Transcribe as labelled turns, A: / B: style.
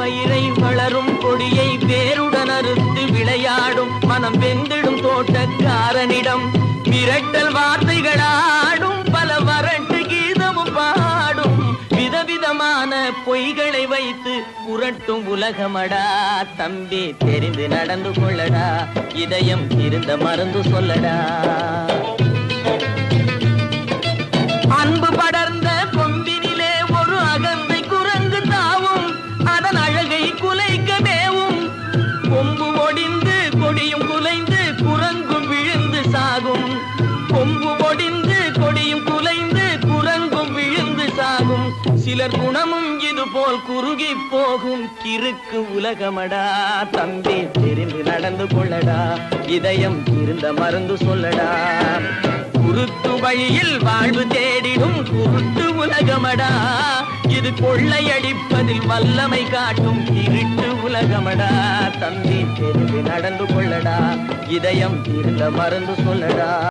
A: பயிரை வளரும் கொடியை வேருடன் அறுத்து விளையாடும் மனம் வெந்திடும் தோட்டக்காரனிடம். மிரட்டல் வார்த்தைகளாடும் பல வரட்டு கீதமும் பாடும். விதவிதமான பொய்களை வைத்து புரட்டும் உலகமடா தம்பி தெரிந்து நடந்து கொள்ளடா. இதயம் இருந்த மருந்து சொல்லடா. விழுந்து சிலர் குணமும் இது போல் குறுகி போகும். கிறுக்கு உலகமடா. தம்பி தெரிந்து நடந்து கொள்ளடா. இதயம் இருந்த மருந்து சொல்லடா. குருத்து வழியில் வாழ்வு தேடிடும் குருட்டு உலகமடா. இது கொள்ளையடிப்பதில் வல்லமை காட்டும் இருட்டு உலகமடா. தம்பி தெரிந்து நடந்து கொள்ளடா. இதயம் இருந்த மருந்து சொல்லடா.